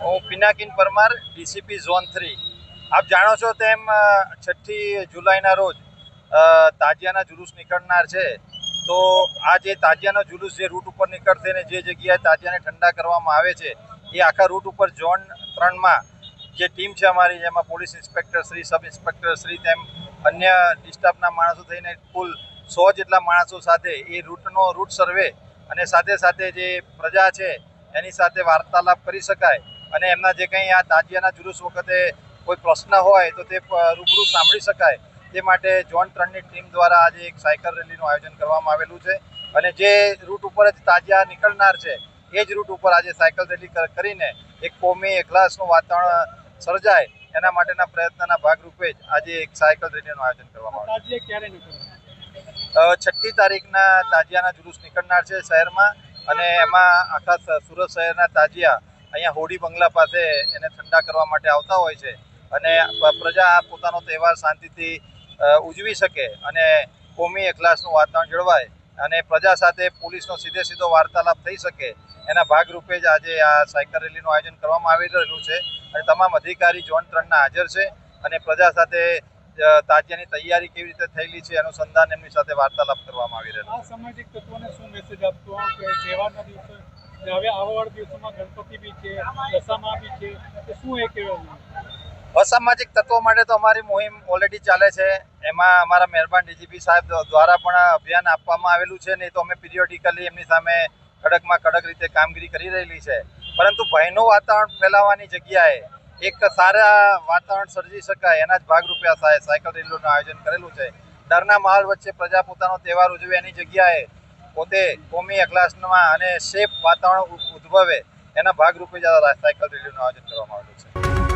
હું Pinakin Parmar DCP zone three આપ જાણો છો તેમ છઠ્ઠી જુલાઈના રોજ તાજિયાના જુલુસ નીકળનાર છે. તો આ જે તાજિયાનો જુલુસ જે રૂટ ઉપર નીકળશે ને જે જગ્યાએ તાજિયાને ઠંડા કરવામાં આવે છે, એ આખા રૂટ ઉપર ઝોન ત્રણમાં જે ટીમ છે અમારી, જેમાં police inspector Shri, sub inspector Shri તેમ અન્ય ડિસ્ટાફના માણસો થઈને કુલ સો જેટલા માણસો સાથે એ રૂટનો, રૂટ સર્વે અને સાથે સાથે જે પ્રજા છે એની સાથે વાર્તાલાપ કરી શકાય અને એમના જે કંઈ આ તાજિયાના જુલુસ વખતે કોઈ પ્રશ્ન હોય તો તે રૂબરૂ સાંભળી શકાય. તે માટે ઝોન ત્રણની ટીમ દ્વારા આજે એક સાયકલ રેલીનું આયોજન કરવામાં આવેલું છે. અને જે રૂટ ઉપર જ તાજિયા નીકળનાર છે એ જ રૂટ ઉપર આજે સાયકલ રેલી કરીને એક કોમી એકલાસનું વાતાવરણ સર્જાય. એના માટેના પ્રયત્નના ભાગરૂપે જ આજે એક સાયકલ રેલીનું આયોજન કરવામાં આવ્યું છઠ્ઠી તારીખના તાજિયાના જુલુસ નીકળનાર છે શહેરમાં. અને એમાં આખા સુરત શહેરના તાજિયા અહીંયા હોડી બંગલા પાસે એને ઠંડા કરવા માટે આવતા હોય છે. અને પ્રજા પોતાનો તહેવાર શાંતિથી ઉજવી શકે અને કોમી એકલાસનું વાતાવરણ જળવાય અને પ્રજા સાથે પોલીસનો સીધે સીધો વાર્તાલાપ થઈ શકે એના ભાગરૂપે જ આજે આ સાયકલ રેલીનું આયોજન કરવામાં આવી રહેલું છે. અને તમામ અધિકારી ઝોન ત્રણના હાજર છે અને પ્રજા સાથે તાજિયાની તૈયારી કેવી રીતે થયેલી છે અનુસંધાન એમની સાથે વાર્તાલાપ કરવામાં આવી રહ્યો આ સામાજિક તત્વોને શું મેસેજ આપતો કે તહેવારના દિવસે હવે આવવાવાળા દિવસોમાં ગણપતિ બી છે દશામાં બી છે તો શું એ કહેવાનું અસામાજિક તત્વો માટે તો અમારી મુહિમ ઓલરેડી ચાલે છે. એમાં અમારા મહેરબાન ડીજીપી સાહેબ દ્વારા પણ અભિયાન આપવામાં આવેલું છે નહીં તો અમે પિરિયોડિકલી એમની સામે કડકમાં કડક રીતે કામગીરી કરી રહેલી છે. પરંતુ ભયનું વાતાવરણ ફેલાવવાની જગ્યાએ એક સારા વાતાવરણ સર્જી શકાય એના જ ભાગરૂપે આ સાય- સાયકલ રેલીનું આયોજન કરેલું છે. ડરના માહોલ વચ્ચે પ્રજા પોતાનો તહેવાર ઉજવે એની જગ્યાએ પોતે કોમી અખલાસમાં અને સેફ વાતાવરણ ઉદ્ભવે એના ભાગરૂપે જ આ સાયકલ રેલીનું આયોજન કરવામાં આવેલું છે.